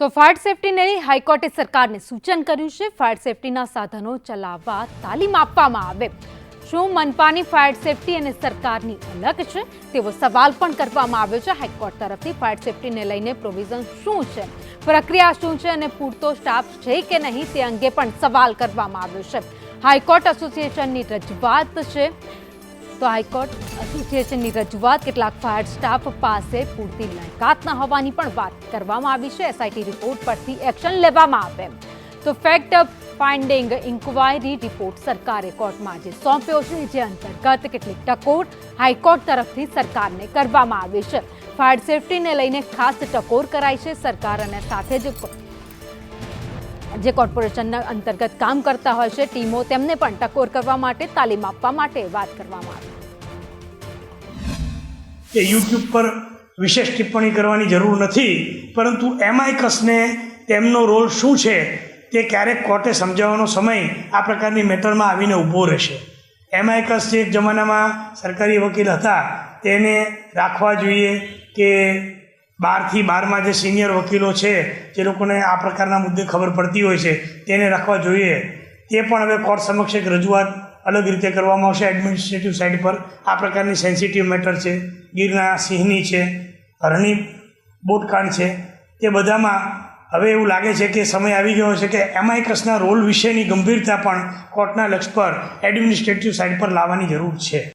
તો ફાયર સેફટીને હાઈકોર્ટે સરકારને સૂચન કર્યું છે. ફાયર સેફટીના સાધનો ચલાવવા તાલીમ આપવામાં આવે. શું મનપાની ફાયર સેફટી અને સરકારની અલગ છે? તેવો સવાલ પણ કરવામાં આવ્યો છે. હાઈકોર્ટ તરફથી ફાયર સેફટીને લઈને પ્રોવિઝન શું છે? પ્રક્રિયા શું છે? અને પૂરતો સ્ટાફ છે કે નહીં? તે અંગે પણ સવાલ કરવામાં આવ્યો છે. હાઈકોર્ટ એસોસિએશનની રજૂઆત છે. તો હાઈકોર્ટ એસોસિએશનની રજૂઆત, કેટલાક ફાયર સ્ટાફ પાસે પૂરતી લાયકાત ન હોવાની પણ વાત કરવામાં આવી છે. એસઆઈટી રિપોર્ટ પરથી એક્શન લેવામાં આવે. તો ફેક્ટ ફાઇન્ડિંગ ઇન્ક્વાયરી રિપોર્ટ સરકારે કોર્ટમાં આજે સોંપ્યો છે, જે અંતર્ગત કેટલીક ટકોર હાઈકોર્ટ તરફથી સરકારને કરવામાં આવી છે. ફાયર સેફટીને લઈને ખાસ ટકોર કરાઈ છે સરકાર અને સાથે જ જે કોર્પોરેશનના અંતર્ગત કામ કરતા હોય છે, ટીમો તેમને પણ ટકોર કરવા માટે, તાલીમ આપવા માટે વાત કરવામાં આવી. કે યુટ્યુબ પર વિશેષ ટિપ્પણી કરવાની જરૂર નથી, પરંતુ એમઆઈકસને તેમનો રોલ શું છે તે ક્યારેક કોર્ટે સમજાવવાનો સમય આ પ્રકારની મેટરમાં આવીને ઊભો રહેશે. એમઆઈકસ જે એક જમાનામાં સરકારી વકીલ હતા, તેને રાખવા જોઈએ કે બારથી બારમાં જે સિનિયર વકીલો છે, જે લોકોને આ પ્રકારના મુદ્દે ખબર પડતી હોય છે, તેને રાખવા જોઈએ. તે પણ હવે કોર્ટ સમક્ષ એક રજૂઆત અલગ રીતે કરવામાં આવશે. એડમિનિસ્ટ્રેટિવ સાઇડ પર આ પ્રકારની સેન્સિટિવ મેટર છે. ગીરના સિંહની છે, હરણી બોટકાંડ છે. તે બધામાં હવે એવું લાગે છે કે સમય આવી ગયો છે કે એમાઇકસના રોલ વિશેની ગંભીરતા પણ કોર્ટના લક્ષ પર એડમિનિસ્ટ્રેટિવ સાઇડ પર લાવવાની જરૂર છે.